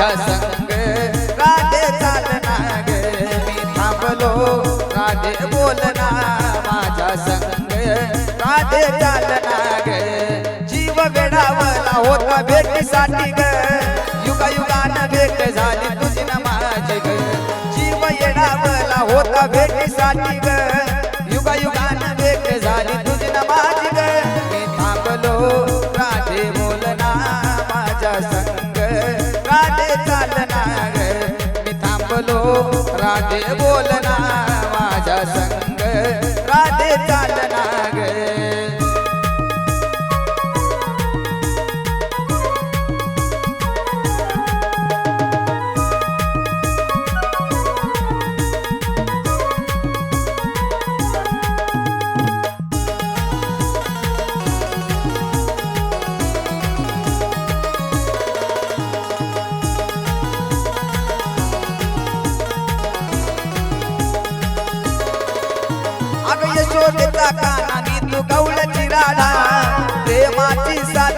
माझ्या संग। राधे चालना ग मी थांबलो राधे बोलना माझ्या संग। राधे चालना ग जीव वेडावला होता भेटीसाठी ग। युगा युगान भेट झाली तुझी ना माझी ग। जीव येडावला होता भेटीसाठी ग।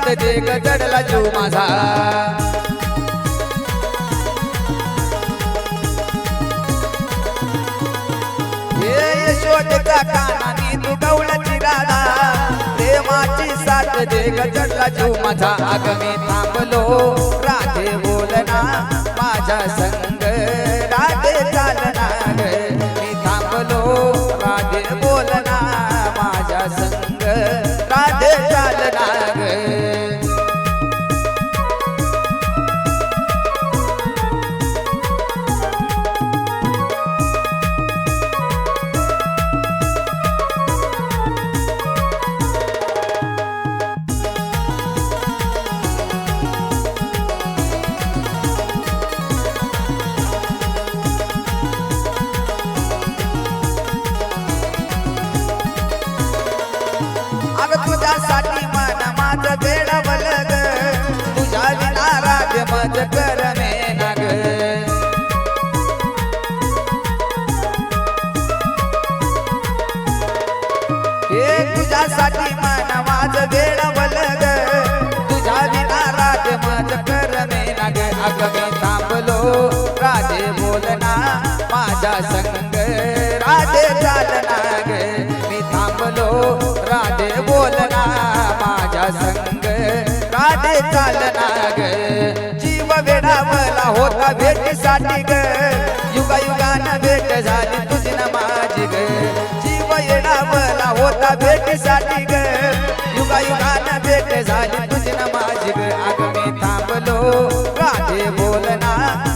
प्रेमाची साथ दे ग जीव माझा. हे कानानी तू गवळची प्रेमाची साथ दे ग जीव माझा. आगमी थांबलो. तुझ्यासाठी ग तुझ्या विना ना ग अग मी थांबलो राधे बोलना माझ्या संग. राजे चालना ग मी थांबलो राधे बोलना माझ्या संग. राजे चालना ग भेटीसाठी ग युगा युगान भेट झाली तुझी ना माझी ग जीव येडावला होता भेटीसाठी ग युगा युगान भेट झाली तुझी ना माझी ग अग मी थांबलो राधे बोलना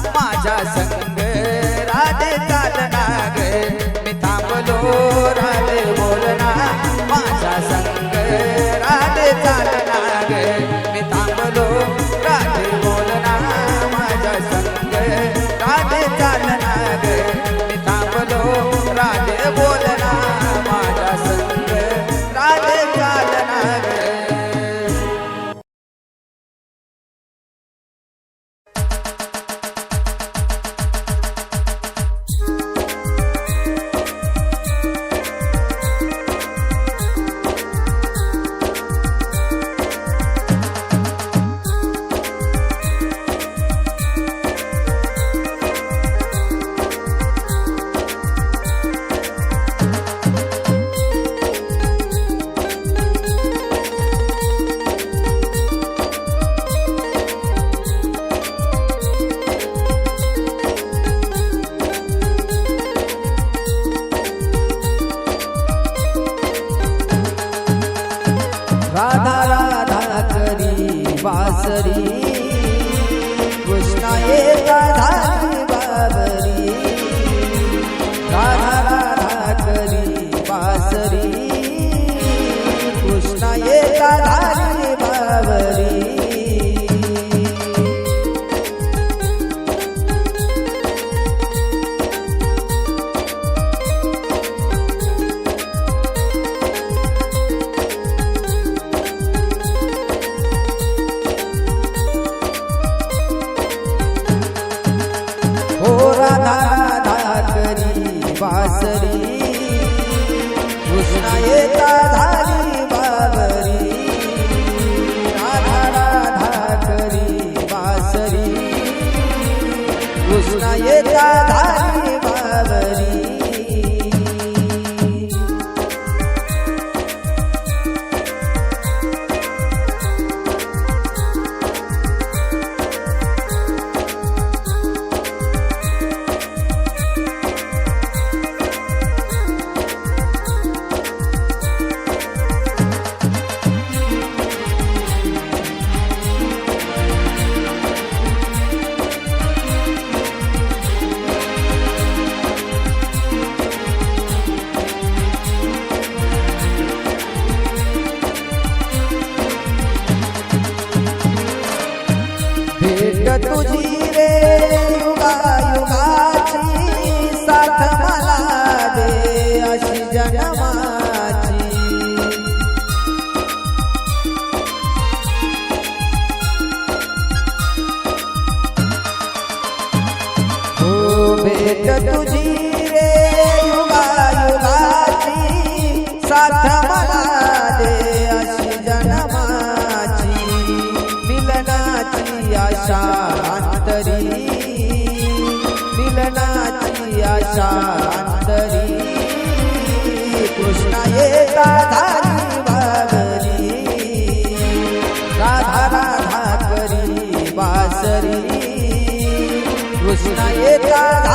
करी वासरी कृष्णा येता येता धारी बाबरी तुझी रे बासरी कृष्ण येता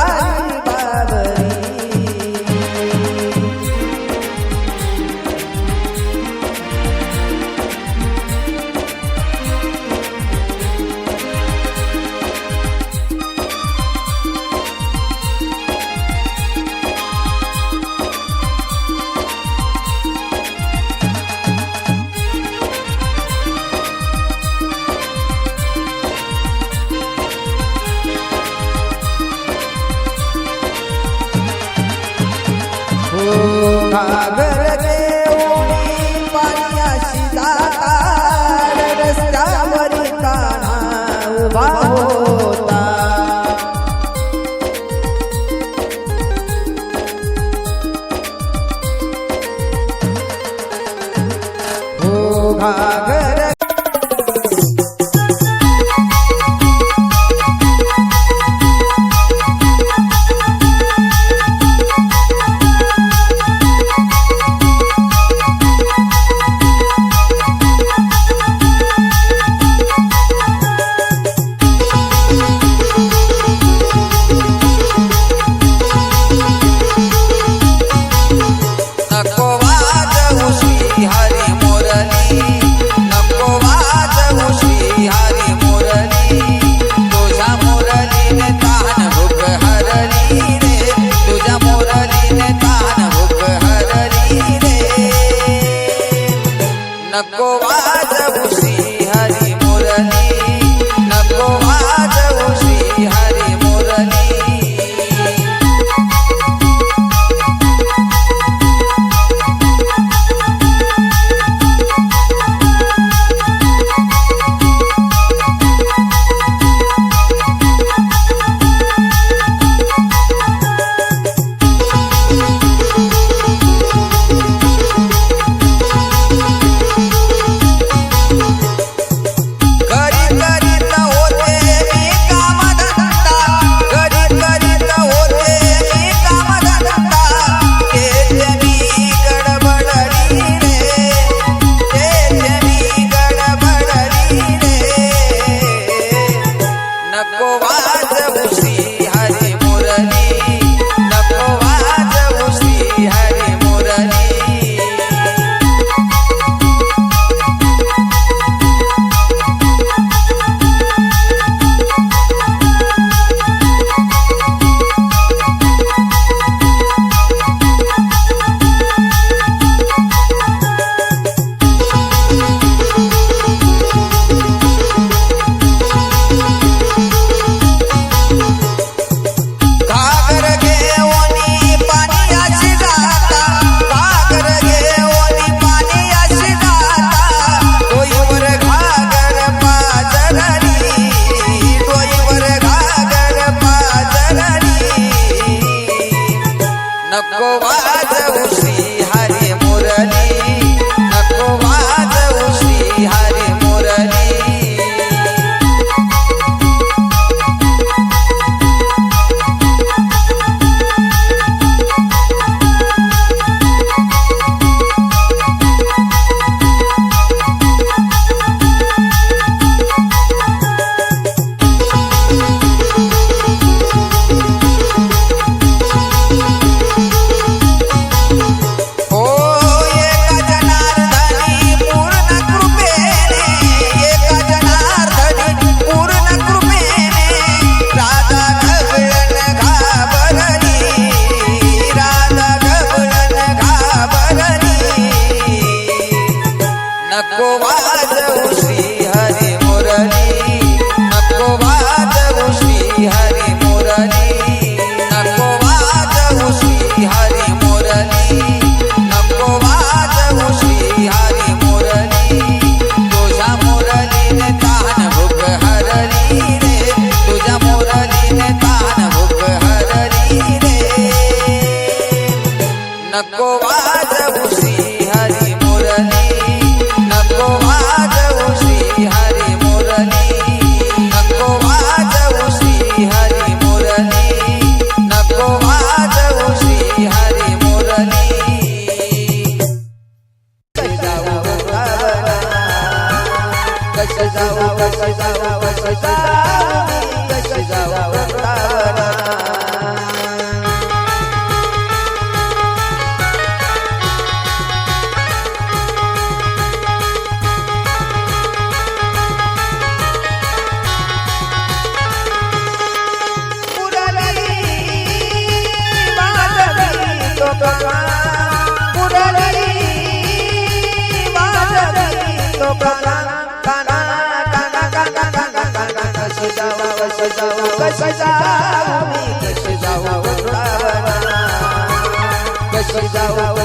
जाऊ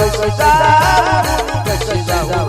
कशी जाऊ कशी जाऊ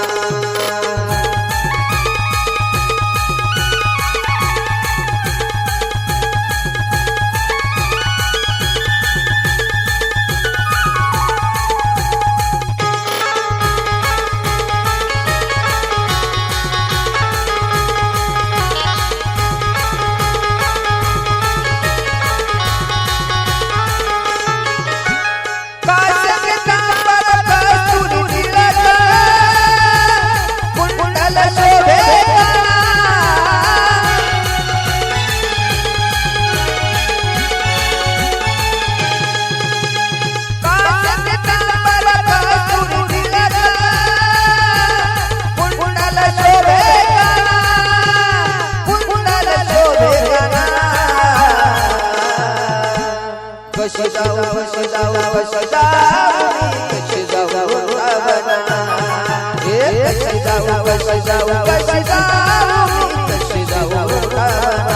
जाऊ जाऊ कशी जाऊ वृंदावना हे कशी जाऊ कशी जाऊ कशी जाऊ कशी जाऊ वृंदावना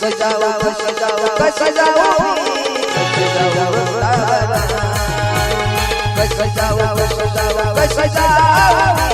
सजाव सजाव सजाव सजाव सजाव सजाव सजाव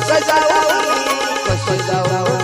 कसं जाऊ कसं जाऊ